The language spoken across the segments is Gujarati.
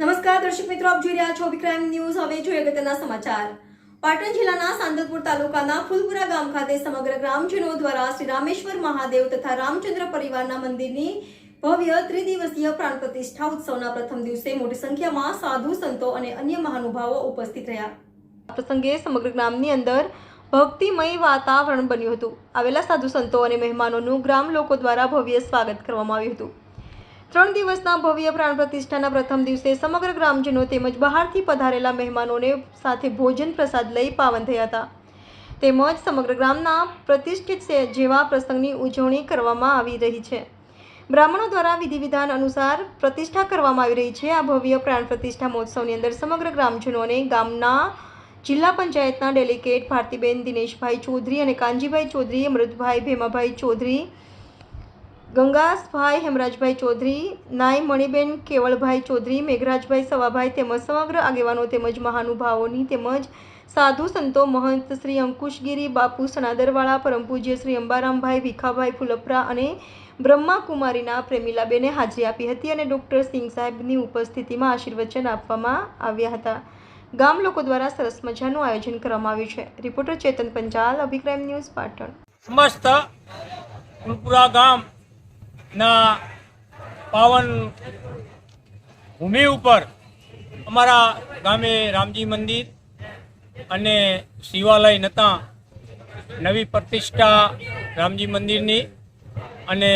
નમસ્કાર, દર્શક મિત્રો, આપ જોઈ રહ્યા છો વિક્રાઇમ ન્યૂઝ. હવે જોઈએ અગત્યના સમાચાર. પાટણ જિલ્લાના સાંદલપુર તાલુકાના ફૂલપુરા ગામ ખાતે સમગ્ર ગ્રામજનો દ્વારા શ્રી રામેશ્વર મહાદેવ તથા રામચંદ્ર પરિવારના મંદિરની ભવ્ય ત્રિદિવસીય પ્રાણ પ્રતિષ્ઠા ઉત્સવના પ્રથમ દિવસે મોટી સંખ્યામાં સાધુ સંતો અને અન્ય મહાનુભાવો ઉપસ્થિત રહ્યા. પ્રસંગે સમગ્ર ગ્રામની અંદર ભક્તિમય વાતાવરણ બન્યું હતું. આવેલા સાધુ સંતો અને મહેમાનોનું ગ્રામ લોકો દ્વારા ભવ્ય સ્વાગત કરવામાં આવ્યું હતું. ત્રણ દિવસના ભવ્ય પ્રાણ પ્રતિષ્ઠાના પ્રથમ દિવસે સમગ્ર ગ્રામજનો તેમજ બહારથી પધારેલા મહેમાનોને સાથે ભોજન પ્રસાદ લઈ પાવન થયા હતા. તેમજ સમગ્ર ગ્રામના પ્રતિષ્ઠિત જેવા પ્રસંગની ઉજવણી કરવામાં આવી રહી છે. બ્રાહ્મણો દ્વારા વિધિ વિધાન અનુસાર પ્રતિષ્ઠા કરવામાં આવી રહી છે. આ ભવ્ય પ્રાણ પ્રતિષ્ઠા મહોત્સવની અંદર સમગ્ર ગ્રામજનોને ગામના જિલ્લા પંચાયતના ડેલિગેટ ભારતીબેન દિનેશભાઈ ચૌધરી અને કાનજીભાઈ ચૌધરી, અમૃતભાઈ ભેમાભાઈ ચૌધરી ગંગાસભાઈ હેમરાજભાઈ ચૌધરી નાય મણિબેન કેવળભાઈ ચૌધરી, મેઘરાજભાઈ સવાભાઈ તેમજ સમગ્ર આગેવાનો તેમજ મહાનુભાવોની તેમજ સાધુ સંતો મહંત શ્રી અંકુશગીરી, બાપુ સનાદરવાળા પરમ પૂજ્ય શ્રી અંબારામભાઈ, ભીખાભાઈ ફુલપરા અને બ્રહ્માકુમારીના પ્રેમીલાબેને હાજરી આપી હતી અને ડૉક્ટર સિંહ સાહેબની ઉપસ્થિતિમાં આશીર્વચન આપવામાં આવ્યા હતા. ગામ લોકો દ્વારા સરસ મજાનું આયોજન કરવામાં આવ્યું છે. રિપોર્ટર ચેતન પંચાલ, અભિક્રાઇમ ન્યૂઝ પાટણ. સમસ્ત ફૂલપુરા ગામના પાવન ભૂમિ ઉપર અમારા ગામે રામજી મંદિર અને શિવાલય નતા નવી પ્રતિષ્ઠા રામજી મંદિરની અને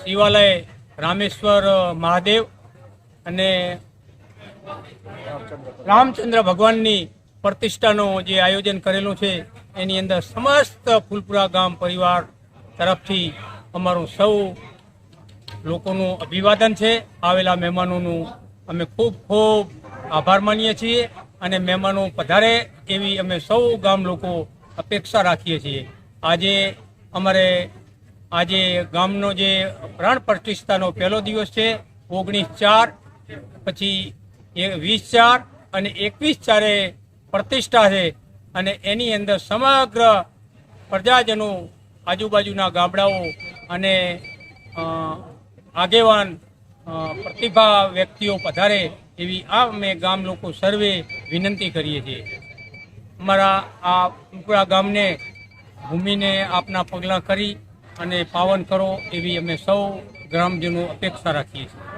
શિવાલય રામેશ્વર મહાદેવ અને રામચંદ્ર ભગવાનની પ્રતિષ્ઠાનું જે આયોજન કરેલું છે, એની અંદર સમસ્ત ફૂલપુરા ગામ પરિવાર તરફથી અમારું સૌ લોકોનું અભિવાદન છે. આવેલા મહેમાનોનું અમે ખૂબ ખૂબ આભાર માનીએ છીએ અને મહેમાનો પધારે એવી અમે સૌ ગામ લોકો અપેક્ષા રાખીએ છીએ. આજે અમારે, આજે ગામનો જે પ્રાણ પ્રતિષ્ઠાનો પહેલો દિવસ છે, ઓગણીસ ચાર, પછી એ વીસ ચાર અને એકવીસ ચારે પ્રતિષ્ઠા છે અને એની અંદર સમગ્ર પ્રજાજનો આજુબાજુના ગામડાઓ અને આગેવાન પ્રતિભા વ્યક્તિઓ પધારે એવી આ અમે ગામ લોકો સર્વે વિનંતી કરીએ છીએ. અમારા આ ઉપરા ગામને ભૂમિને આપના પગલાં કરી અને પાવન કરો એવી અમે સૌ ગ્રામજનો અપેક્ષા રાખીએ છીએ.